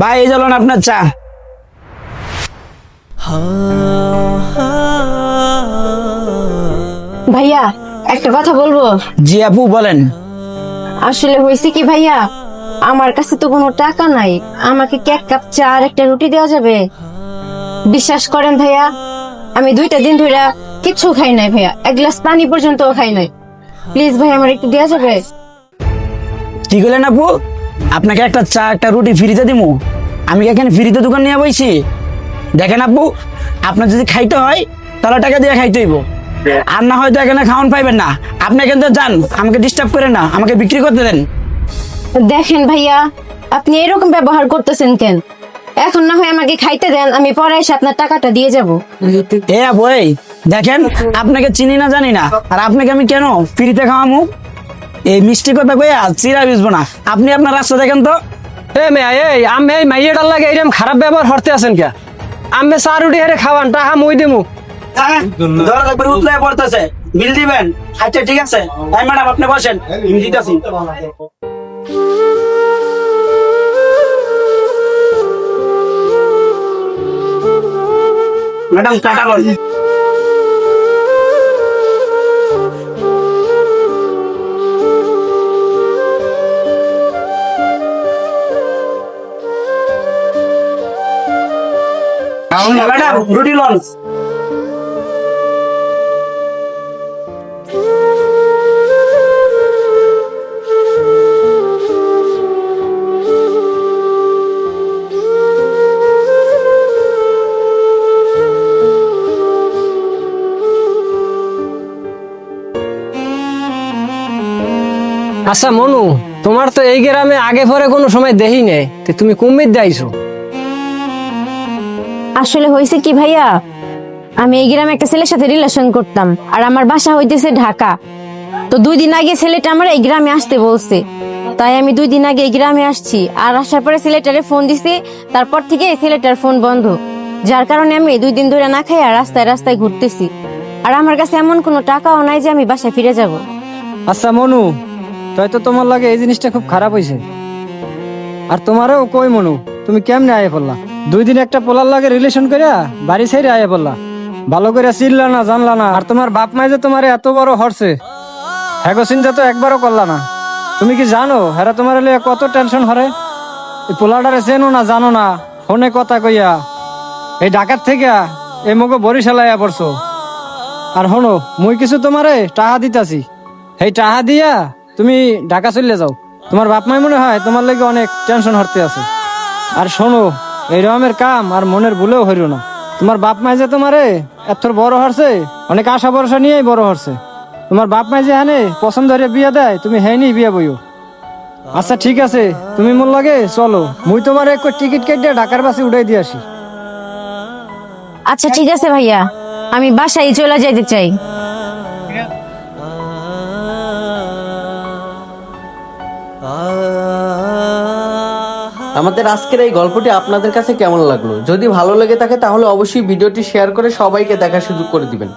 ভাই এই চলুন আপনার চা। ভাইয়া একটা কথা বলব? জি আপু বলেন। আসলে হয়েছে কি ভাইয়া আমার কাছে তো কোনো টাকা নাই। আমাকে এক কাপ চা আর একটা রুটি দেওয়া যাবে? বিশ্বাস করেন ভাইয়া আমি দুইটা দিন ধরে কিচ্ছু খাই নাই ভাইয়া। এক গ্লাস পানি পর্যন্তও খাই নাই। প্লিজ ভাই আমার একটু দেওয়া যাবে? কি করলেন আপু? আপনাকে একটা চা একটা রুটি ফ্রিতে দিমু। আমি কি এখানে ফ্রিতে দোকান নিয়ে বইছি? দেখেন আপু আপনার যদি খাইতে হয় তাহলে টাকা দিয়ে খাইতে হইব। আর না হয়তো এখানে খাওয়ান পাইবেন না। আপনি এখান থেকে যান আমাকে ডিস্টার্ব করেন না আমাকে বিক্রি করতে দেন। দেখেন ভাইয়া আপনি এরকম ব্যবহার করতেছেন কেন? এখন না হয় আমাকে খাইতে দেন আমি পরে এসে আপনার টাকাটা দিয়ে যাব। এ আপু দেখেন আপনাকে চিনি না জানি না। আর আপনাকে আমি কেন ফ্রিতে খাওয়ামু? এই মিষ্টি কথা কইয়া চিরা বুঝব না। আপনি আপনার রাস্তা দেখেন তো। এ মেয়া এই আমি এই মাইয়েটার লাগে এইরকম খারাপ ব্যবহার হরতে আছেন কে? আমি চা রুটি হেরে খাওয়ান টাকা মুই দিমু। ধরা একবার উতলায় পড়তেছে। বিল দিবেন আচ্ছা ঠিক আছে? ম্যাডাম আপনি বসেন আমি দিতেছি। ম্যাডাম টাটা ম্যাডাম রুটি লঞ্চ। আচ্ছা মনু তোমার তো এই গ্রামে আগে পরে কোনো সময় দেহি নেই। তুমি কুমির দাইছো আসলে হয়েছে কি ভাইয়া? আমি এই গ্রামে একটা ছেলের সাথে রিলেশন করতাম, আর আমার বাসা হইতেছে ঢাকা। তো দুই দিন আগে ছেলেটা আমার এই গ্রামে আসতে বলছে। তাই আমি দুই দিন আগে এই গ্রামে আসছি, আর আসার পরে ছেলেটারে ফোন দিছি, তারপর থেকে এই ছেলেটার ফোন বন্ধ। যার কারণে আমি দুই দিন ধরে না খাই আর রাস্তায় রাস্তায় ঘুরতেছি। আর আমার কাছে এমন কোনো টাকাও নাই যে আমি বাসায় ফিরে যাব। আচ্ছা মনু, তাই তো তোমার লাগে এই জিনিসটা খুব খারাপ হয়েছে আর তোমারও কই মনু, তুমি কেমনে আয়ে পড়লা? দুই দিন একটা পোলার লাগে রিলেশন করিয়া বাড়ি ছেড়ে আয়ে পড়লা। ভালো করে চিনলা না, জানলা না। আর তোমার বাপ মাই যে তোমার এত বড় হরছে হ্যাগো চিন্তা তো একবারও করলা না। তুমি কি জানো হ্যাঁ তোমার লিয়ে কত টেনশন হরে? এই পোলাটারে চেনো না, জানো না, ফোনে কথা কইয়া। এই ঢাকার থেকে এই মগো বরিশাল আয়া পড়ছো। আর হনো, মুই কিছু তোমারে টাহা দিতাছি। এই টাহা দিয়া তুমি ঢাকা চলে যাও। তোমার বাপ মাই মনে হয় তোমার লাগে অনেক টেনশন হরতে আছে। আর শোনো এই রকমের কাম আর মনের ভুলেও হইল না। তোমার বাপ মাই যে তোমারে এত বড় হরছে, অনেক আশা ভরসা নিয়েই বড় হরছে। তোমার বাপ মাই যে হানে পছন্দ হয়ে বিয়ে দেয়, তুমি হেনি বিয়ে বইও। আচ্ছা ঠিক আছে, তুমি মোর লাগে চলো। মুই তোমার এক টিকিট কেটে ঢাকার বাসে উড়াই দিয়ে আসি। আচ্ছা ঠিক আছে ভাইয়া। আমি বাসায় চলে যেতে চাই। আমাদের আজকের এই গল্পটি আপনাদের কাছে কেমন লাগল? যদি ভালো লেগে থাকে তাহলে অবশ্যই ভিডিওটি শেয়ার করে সবাইকে দেখার সুযোগ করে দিবেন।